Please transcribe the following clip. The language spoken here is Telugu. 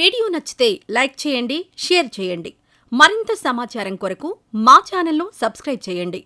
వీడియో నచ్చితే లైక్ చేయండి షేర్ చేయండి. మరింత సమాచారం కొరకు మా ఛానల్ను సబ్స్క్రైబ్ చేయండి.